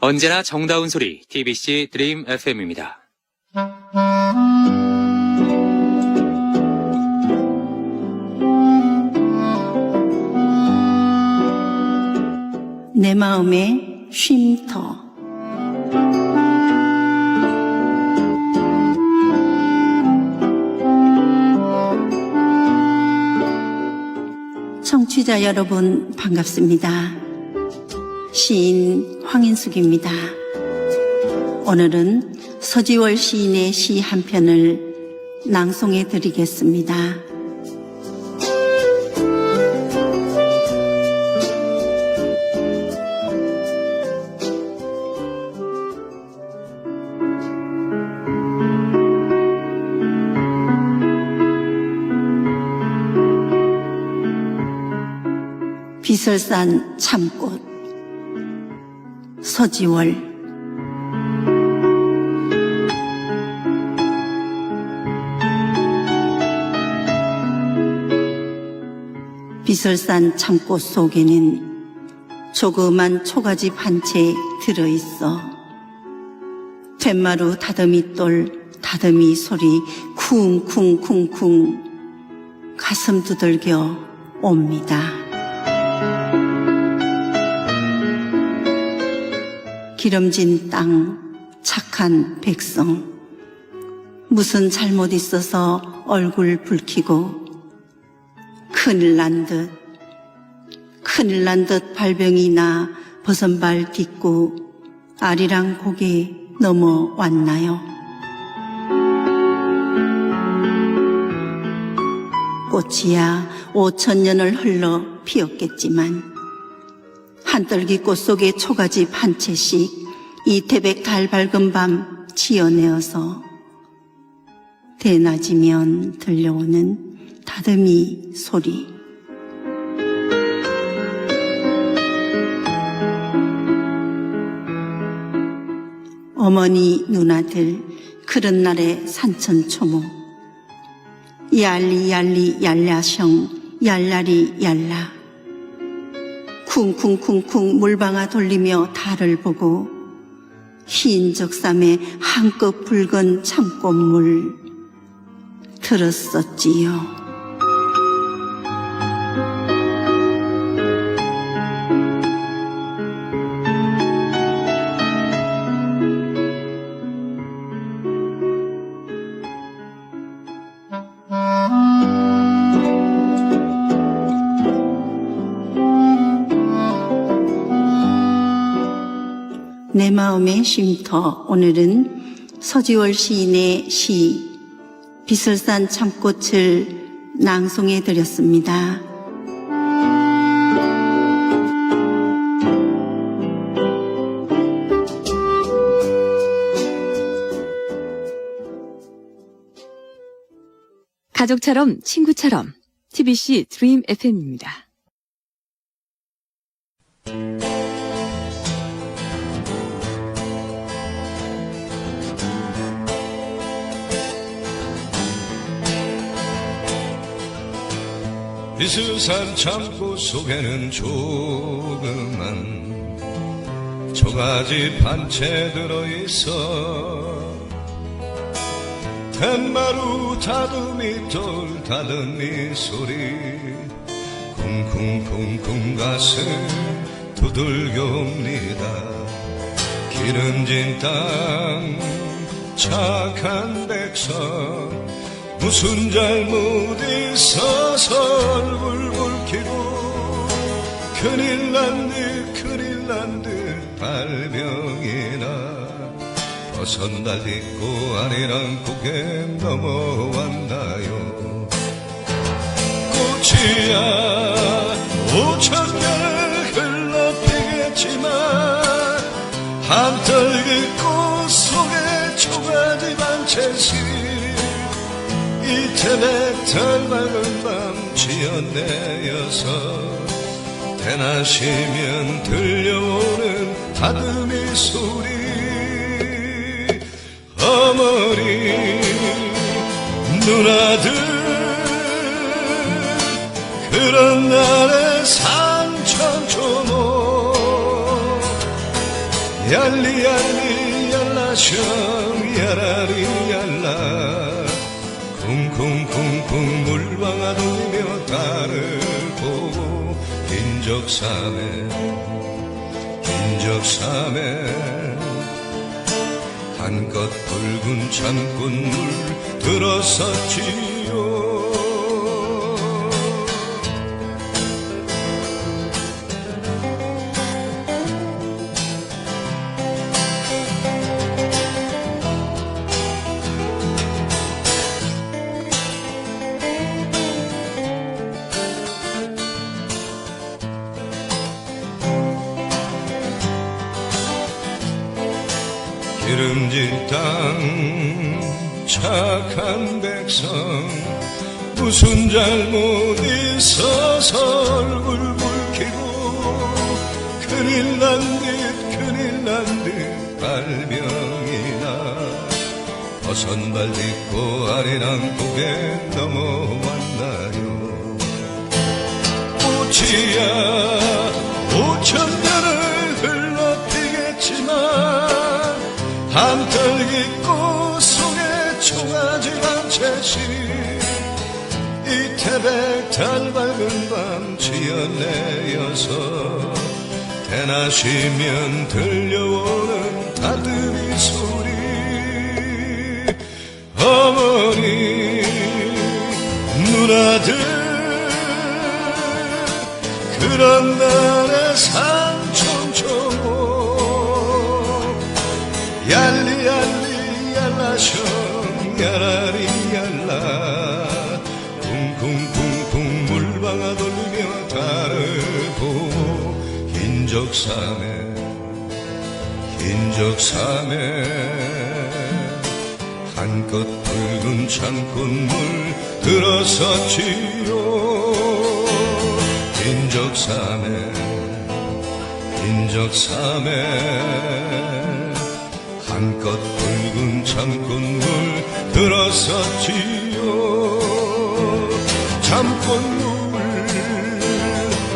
언제나 정다운 소리 TBC 드림 FM입니다. 내 마음의 쉼터 청취자 여러분 반갑습니다. 시인 황인숙입니다. 오늘은 서지월 시인의 시 한 편을 낭송해 드리겠습니다. 비설산 참꽃 서지월 비설산 참꽃 속에는 조그만 초가집 한 채 들어있어 툇마루 다듬이돌 다듬이 소리 쿵쿵쿵쿵 가슴 두들겨 옵니다. 기름진 땅, 착한 백성. 무슨 잘못 있어서 얼굴 붉히고 큰일 난 듯, 큰일 난 듯 발병이 나 버선발 딛고 아리랑 고개 넘어왔나요? 꽃이야 오천 년을 흘러 피었겠지만 한떨기 꽃 속에 초가집 한 채씩 이태백 달 밝은 밤 지어내어서 대낮이면 들려오는 다듬이 소리. 어머니 누나들 그런 날의 산천 초모. 얄리 얄리 얄라셩 얄라리 얄라 쿵쿵쿵쿵 물방아 돌리며 달을 보고 흰 적삼에 한껏 붉은 참꽃물 들었었지요. 내 마음의 쉼터 오늘은 서지월 시인의 시 비설산 참꽃을 낭송해 드렸습니다. 가족처럼 친구처럼 TBC 드림 FM입니다. 비스산 참고 속에는 조그만 초가지 반채 들어있어. 툇마루 다듬이 돌 다듬이 소리 쿵쿵쿵쿵 가슴 두들겨옵니다. 기름진 땅 착한 백성 무슨 잘못 있어서 얼굴 붉히고 큰일 난듯 큰일 난듯 발병이나. 벗어날 딛고 아니란 고개 넘어왔나요? 꽃이야 오천 년을 흘러 피겠지만 한떨기 꽃 달 밝은 밤 지어내어서 대낮이면 들려오는 다듬이 소리. 어머니 누나들 그런 날의 산천초모. 얄리 얄리 얄라셩 야라리 얄라 쿵쿵쿵쿵 물방아 돌리며 달을 보고 인적삼에 인적삼에 한껏 붉은 잠꽃물 들었었지 기름진 땅 착한 백성 무슨 잘못 있어서 얼굴 붉히고 큰일 난 듯 큰일 난 듯 발병이나. 벗은발 딛고 아리랑 고개 넘어왔나요? 꽃이야 오천 년을 한떨기 꽃 속에 총아지란 채시 이 태백 달 밝은 밤 지어내어서 대낮이면 들려오는 다들이 소리. 어머니 누나들 그런 날의 적삼에 인적삼에 한껏 붉은 창꽃물 들어섰지요. 인적삼에 인적삼에 한껏 붉은 창꽃물 들어섰지요. 잠꽃물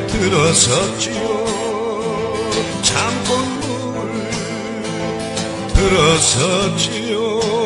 들어섰지요 잠꽃물 들어섰지요